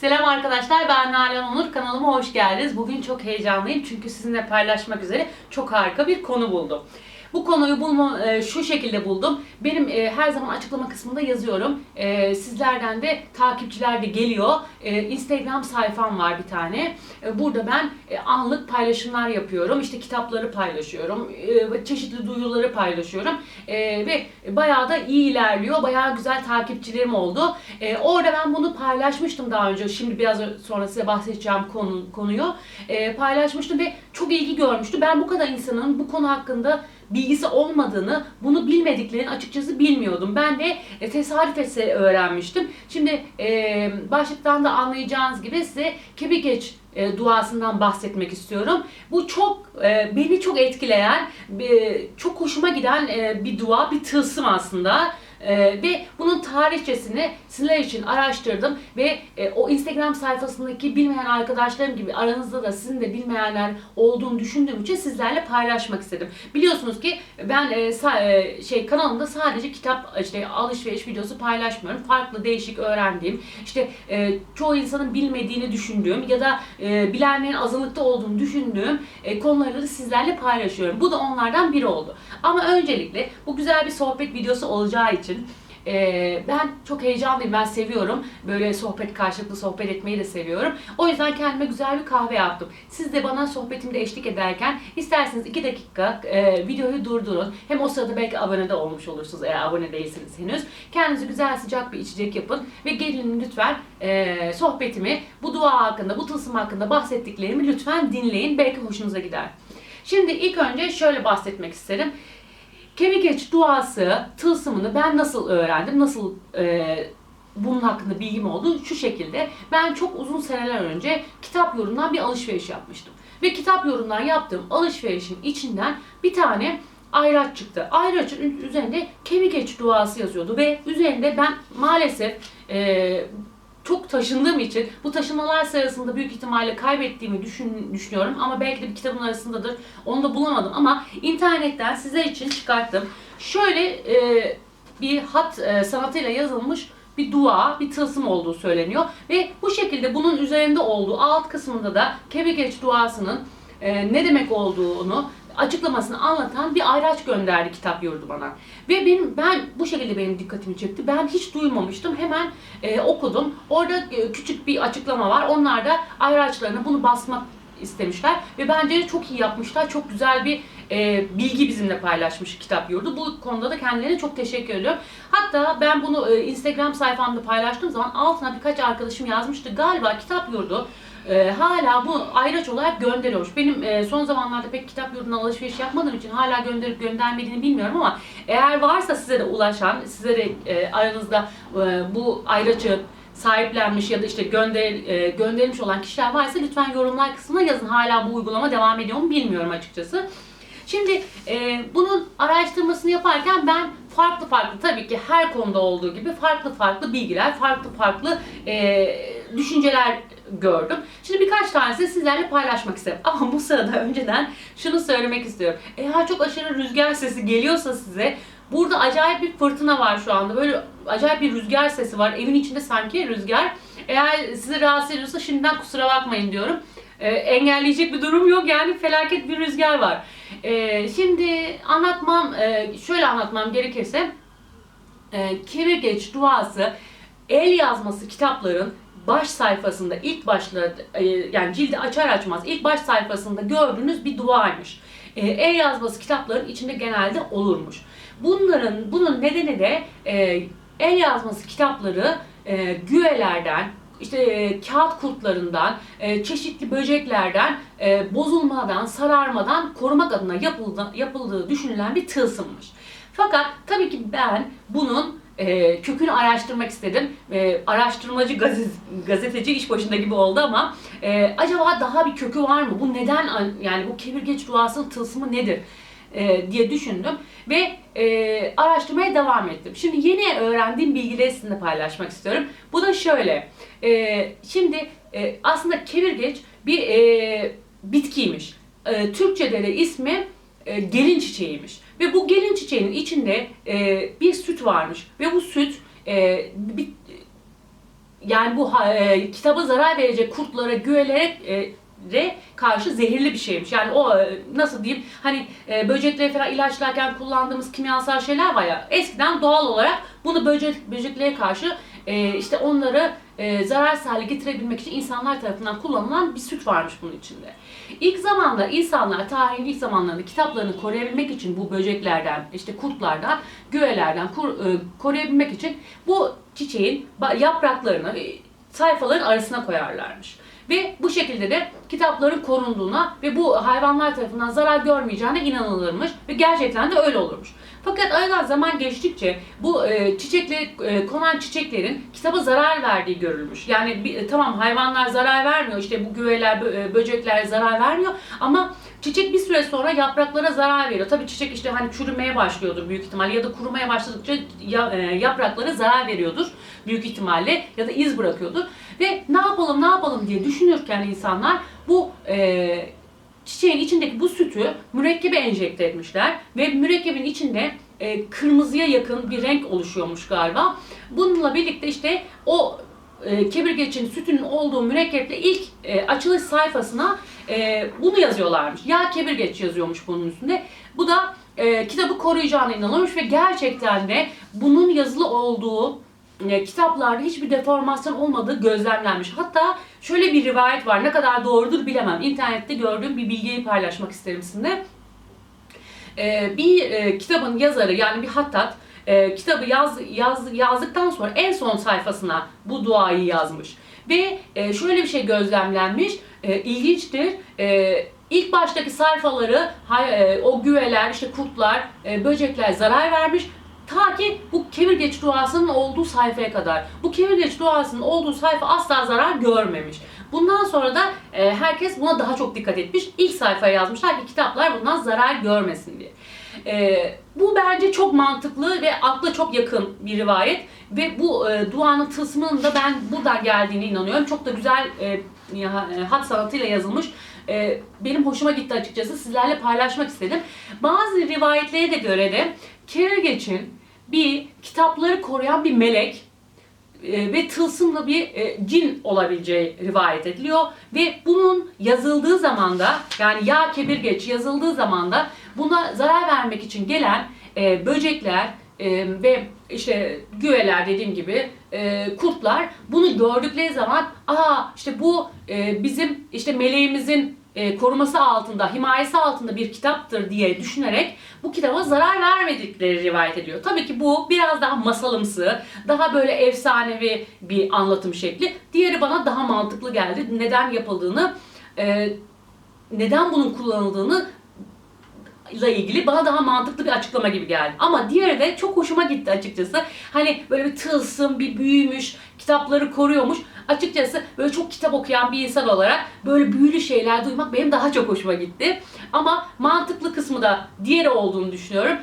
Selam arkadaşlar ben Nalan Onur kanalıma hoş geldiniz. Bugün çok heyecanlıyım çünkü sizinle paylaşmak üzere çok harika bir konu buldum. Bu konuyu bulma, e, şu şekilde buldum. Benim e, her zaman açıklama kısmında yazıyorum. E, sizlerden de takipçiler de geliyor. E, Instagram sayfam var bir tane. E, burada ben e, anlık paylaşımlar yapıyorum. İşte kitapları paylaşıyorum. E, çeşitli duyuruları paylaşıyorum. E, ve bayağı da iyi ilerliyor. Bayağı güzel takipçilerim oldu. E, orada ben bunu paylaşmıştım daha önce. Şimdi biraz sonra size bahsedeceğim konu, konuyu. E, paylaşmıştım ve çok ilgi görmüştü. Ben bu kadar insanın bu konu hakkında bilgisi olmadığını, bunu bilmediklerini açıkçası bilmiyordum. Ben de e, tesadüf etse öğrenmiştim. Şimdi e, başlıktan da anlayacağınız gibi size Kebigeç e, duasından bahsetmek istiyorum. Bu çok e, beni çok etkileyen, e, çok hoşuma giden e, bir dua, bir tılsım aslında. Ee, ve bunun tarihçesini sizler için araştırdım ve e, o Instagram sayfasındaki bilmeyen arkadaşlarım gibi aranızda da sizin de bilmeyenler olduğunu düşündüğüm için sizlerle paylaşmak istedim. Biliyorsunuz ki ben e, sa- e, şey kanalımda sadece kitap işte alışveriş videosu paylaşmıyorum. Farklı değişik öğrendiğim, işte e, çoğu insanın bilmediğini düşündüğüm ya da e, bilenlerin azınlıkta olduğunu düşündüğüm e, konuları da sizlerle paylaşıyorum. Bu da onlardan biri oldu. Ama öncelikle bu güzel bir sohbet videosu olacağı için ee, ben çok heyecanlıyım. Ben seviyorum. Böyle sohbet, karşılıklı sohbet etmeyi de seviyorum. O yüzden kendime güzel bir kahve yaptım. Siz de bana sohbetimde eşlik ederken isterseniz 2 dakika e, videoyu durdurun. Hem o sırada belki abone de olmuş olursunuz eğer abone değilseniz henüz. Kendinize güzel sıcak bir içecek yapın ve gelin lütfen e, sohbetimi bu dua hakkında, bu tılsım hakkında bahsettiklerimi lütfen dinleyin. Belki hoşunuza gider. Şimdi ilk önce şöyle bahsetmek isterim. Kemikeç duası, tılsımını ben nasıl öğrendim, nasıl e, bunun hakkında bilgim oldu? Şu şekilde. Ben çok uzun seneler önce kitap yorumdan bir alışveriş yapmıştım. Ve kitap yorumdan yaptığım alışverişin içinden bir tane ayraç çıktı. Ayraçın üzerinde kemikeç duası yazıyordu ve üzerinde ben maalesef e, çok taşındığım için bu taşımalar sırasında büyük ihtimalle kaybettiğimi düşün, düşünüyorum ama belki de bir kitabın arasındadır. Onu da bulamadım ama internetten sizler için çıkarttım. Şöyle e, bir hat e, sanatıyla yazılmış bir dua, bir tılsım olduğu söyleniyor ve bu şekilde bunun üzerinde olduğu alt kısmında da Kebegeç duasının e, ne demek olduğunu açıklamasını anlatan bir ayraç gönderdi kitap yurdu bana. Ve benim ben bu şekilde benim dikkatimi çekti. Ben hiç duymamıştım. Hemen e, okudum. Orada e, küçük bir açıklama var. Onlar da ayraçlarına bunu basmak istemişler ve bence çok iyi yapmışlar. Çok güzel bir e, bilgi bizimle paylaşmış kitap yurdu. Bu konuda da kendilerine çok teşekkür ediyorum. Hatta ben bunu e, Instagram sayfamda paylaştığım zaman altına birkaç arkadaşım yazmıştı. Galiba kitap yurdu e, hala bu ayraç olarak gönderiyormuş. Benim e, son zamanlarda pek kitap yurduna alışveriş yapmadığım için hala gönderip göndermediğini bilmiyorum ama eğer varsa size de ulaşan, size de e, aranızda e, bu ayraçı sahiplenmiş ya da işte gönder, e, gönderilmiş olan kişiler varsa lütfen yorumlar kısmına yazın. Hala bu uygulama devam ediyor mu bilmiyorum açıkçası. Şimdi e, bunun araştırmasını yaparken ben farklı farklı tabii ki her konuda olduğu gibi farklı farklı bilgiler, farklı farklı e, düşünceler gördüm. Şimdi birkaç tanesini sizlerle paylaşmak isterim. Ama bu sırada önceden şunu söylemek istiyorum. Eğer çok aşırı rüzgar sesi geliyorsa size burada acayip bir fırtına var şu anda. Böyle acayip bir rüzgar sesi var. Evin içinde sanki rüzgar. Eğer sizi rahatsız ediyorsa şimdiden kusura bakmayın diyorum. Ee, engelleyecek bir durum yok yani felaket bir rüzgar var. Ee, şimdi anlatmam, e, şöyle anlatmam gerekirse e, duası el yazması kitapların baş sayfasında ilk başları e, yani cildi açar açmaz ilk baş sayfasında gördüğünüz bir duaymış. E, yazması kitapların içinde genelde olurmuş. Bunların bunun nedeni de el yazması kitapları e, güvelerden, işte e, kağıt kurtlarından, e, çeşitli böceklerden e, bozulmadan, sararmadan korumak adına yapıldı, yapıldığı düşünülen bir tılsımmış. Fakat tabii ki ben bunun e, kökünü araştırmak istedim. E, araştırmacı gazete, gazeteci iş başında gibi oldu ama e, acaba daha bir kökü var mı? Bu neden yani bu kevirgeç duasının tılsımı nedir? E, diye düşündüm ve e, araştırmaya devam ettim. Şimdi yeni öğrendiğim bilgileri sizinle paylaşmak istiyorum. Bu da şöyle. E, şimdi e, aslında kevirgeç bir e, bitkiymiş. E, Türkçe'de de ismi e, gelin çiçeğiymiş. Ve bu gelin çiçeğinin içinde e, bir süt varmış. Ve bu süt e, bir, yani bu e, kitaba zarar verecek kurtlara, güvelere e, re karşı zehirli bir şeymiş. Yani o e, nasıl diyeyim hani e, böcekleri falan ilaçlarken kullandığımız kimyasal şeyler var ya eskiden doğal olarak bunu böcek böceklere karşı e, işte onları e, zararsız getirebilmek için insanlar tarafından kullanılan bir süt varmış bunun içinde. İlk zamanda insanlar tarihin ilk zamanlarında kitaplarını koruyabilmek için bu böceklerden, işte kurtlardan, güvelerden kur- e, koruyabilmek için bu çiçeğin yapraklarını e, sayfaların arasına koyarlarmış. Ve bu şekilde de kitapların korunduğuna ve bu hayvanlar tarafından zarar görmeyeceğine inanılırmış ve gerçekten de öyle olurmuş. Fakat aradan zaman geçtikçe bu e, çiçekle e, konan çiçeklerin kitaba zarar verdiği görülmüş. Yani bir- e, tamam hayvanlar zarar vermiyor, işte bu güveler, bö- e, böcekler zarar vermiyor ama çiçek bir süre sonra yapraklara zarar veriyor. Tabii çiçek işte hani çürümeye başlıyordur büyük ihtimalle ya da kurumaya başladıkça e, yapraklara zarar veriyordur büyük ihtimalle ya da iz bırakıyordur. Ve ne yapalım ne yapalım diye düşünürken insanlar bu e, çiçeğin içindeki bu sütü mürekkebe enjekte etmişler ve mürekkebin içinde e, kırmızıya yakın bir renk oluşuyormuş galiba. Bununla birlikte işte o e, kebirgeçin sütünün olduğu mürekkeple ilk e, açılış sayfasına e, bunu yazıyorlarmış. Ya kebirgeç yazıyormuş bunun üstünde. Bu da e, kitabı koruyacağına inanılmış ve gerçekten de bunun yazılı olduğu kitaplarda hiçbir deformasyon olmadığı gözlemlenmiş. Hatta şöyle bir rivayet var. Ne kadar doğrudur bilemem. İnternette gördüğüm bir bilgiyi paylaşmak isterim sizinle. E, bir e, kitabın yazarı yani bir hattat e, kitabı yaz, yaz, yazdıktan sonra en son sayfasına bu duayı yazmış. Ve e, şöyle bir şey gözlemlenmiş. E, ilginçtir. E, ilk baştaki sayfaları e, o güveler, işte kurtlar, e, böcekler zarar vermiş. Ta ki bu kemirgeç duasının olduğu sayfaya kadar. Bu kemirgeç duasının olduğu sayfa asla zarar görmemiş. Bundan sonra da e, herkes buna daha çok dikkat etmiş. İlk sayfaya yazmışlar ki kitaplar bundan zarar görmesin diye. E, bu bence çok mantıklı ve akla çok yakın bir rivayet. Ve bu e, duanın tılsımının da ben buradan geldiğine inanıyorum. Çok da güzel e, e, hat sanatıyla yazılmış. E, benim hoşuma gitti açıkçası. Sizlerle paylaşmak istedim. Bazı rivayetlere de göre de Kerirgeç'in bir kitapları koruyan bir melek e, ve tılsımlı bir e, cin olabileceği rivayet ediliyor. Ve bunun yazıldığı zamanda yani ya kebirgeç yazıldığı zamanda buna zarar vermek için gelen e, böcekler e, ve işte güveler dediğim gibi kurtlar bunu gördükleri zaman aa işte bu bizim işte meleğimizin e, koruması altında, himayesi altında bir kitaptır diye düşünerek bu kitaba zarar vermedikleri rivayet ediyor. Tabii ki bu biraz daha masalımsı, daha böyle efsanevi bir anlatım şekli. Diğeri bana daha mantıklı geldi. Neden yapıldığını, e, neden bunun kullanıldığını ile ilgili bana daha mantıklı bir açıklama gibi geldi. Ama diğeri de çok hoşuma gitti açıkçası. Hani böyle bir tılsım, bir büyümüş, kitapları koruyormuş. Açıkçası böyle çok kitap okuyan bir insan olarak böyle büyülü şeyler duymak benim daha çok hoşuma gitti. Ama mantıklı kısmı da diğeri olduğunu düşünüyorum.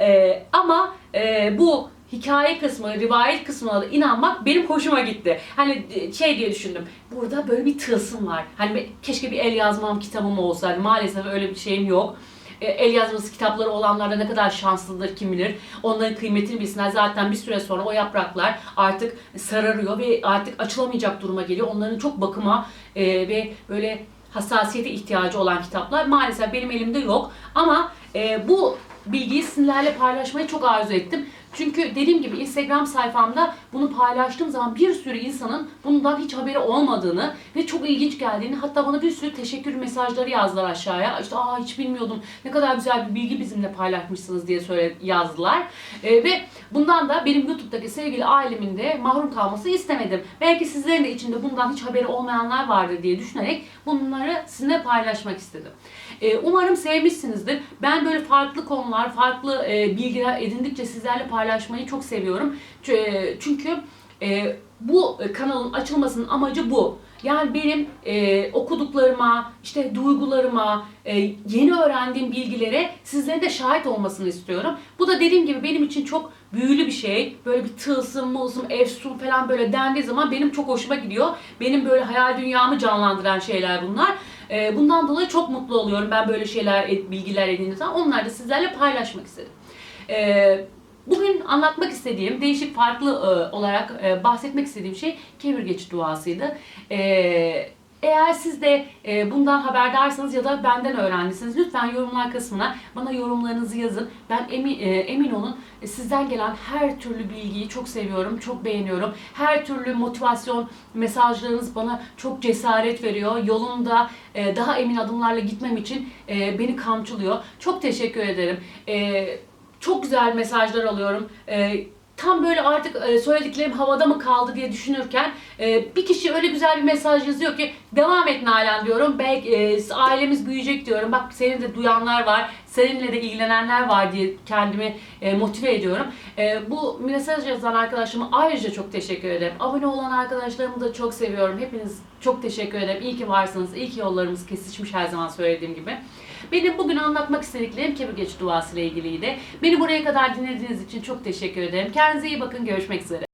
Ee, ama e, bu hikaye kısmı, rivayet kısmına da inanmak benim hoşuma gitti. Hani e, şey diye düşündüm. Burada böyle bir tılsım var. Hani keşke bir el yazmam kitabım olsaydı. Maalesef öyle bir şeyim yok. E, el yazması kitapları olanlar da ne kadar şanslıdır kim bilir. Onların kıymetini bilsinler. Zaten bir süre sonra o yapraklar artık sararıyor ve artık açılamayacak duruma geliyor. Onların çok bakıma e, ve böyle hassasiyete ihtiyacı olan kitaplar maalesef benim elimde yok. Ama e, bu bilgiyi sizlerle paylaşmayı çok arzu ettim. Çünkü dediğim gibi Instagram sayfamda bunu paylaştığım zaman bir sürü insanın bundan hiç haberi olmadığını ve çok ilginç geldiğini hatta bana bir sürü teşekkür mesajları yazdılar aşağıya. İşte aa hiç bilmiyordum ne kadar güzel bir bilgi bizimle paylaşmışsınız diye söyle yazdılar. Ee, ve bundan da benim YouTube'daki sevgili ailemin de mahrum kalması istemedim. Belki sizlerin de içinde bundan hiç haberi olmayanlar vardır diye düşünerek bunları sizinle paylaşmak istedim. Ee, umarım sevmişsinizdir. Ben böyle farklı konular, farklı e, bilgiler edindikçe sizlerle paylaşmayı çok seviyorum. E, Çünkü e, bu kanalın açılmasının amacı bu. Yani benim e, okuduklarıma, işte duygularıma, e, yeni öğrendiğim bilgilere sizlerin de şahit olmasını istiyorum. Bu da dediğim gibi benim için çok büyülü bir şey. Böyle bir tılsım, mılsım, efsun falan böyle dendiği zaman benim çok hoşuma gidiyor. Benim böyle hayal dünyamı canlandıran şeyler bunlar. E, bundan dolayı çok mutlu oluyorum ben böyle şeyler, e, bilgiler edindiğim zaman. Onları da sizlerle paylaşmak istedim. E, Bugün anlatmak istediğim, değişik farklı e, olarak e, bahsetmek istediğim şey kevirgeç duasıydı. E, eğer siz de e, bundan haberdarsınız ya da benden öğrendiyseniz lütfen yorumlar kısmına bana yorumlarınızı yazın. Ben emin, e, emin olun e, sizden gelen her türlü bilgiyi çok seviyorum, çok beğeniyorum. Her türlü motivasyon mesajlarınız bana çok cesaret veriyor. Yolumda daha emin adımlarla gitmem için beni kamçılıyor. Çok teşekkür ederim. Çok güzel mesajlar alıyorum. E, tam böyle artık e, söylediklerim havada mı kaldı diye düşünürken e, bir kişi öyle güzel bir mesaj yazıyor ki devam et Nalan diyorum. Belki e, ailemiz büyüyecek diyorum. Bak seni de duyanlar var. Seninle de ilgilenenler var diye kendimi motive ediyorum. Bu mesaj yazan arkadaşlarıma ayrıca çok teşekkür ederim. Abone olan arkadaşlarımı da çok seviyorum. Hepiniz çok teşekkür ederim. İyi ki varsınız. İyi ki yollarımız kesişmiş her zaman söylediğim gibi. Benim bugün anlatmak istediklerim kemirgeç duası ile ilgiliydi. Beni buraya kadar dinlediğiniz için çok teşekkür ederim. Kendinize iyi bakın. Görüşmek üzere.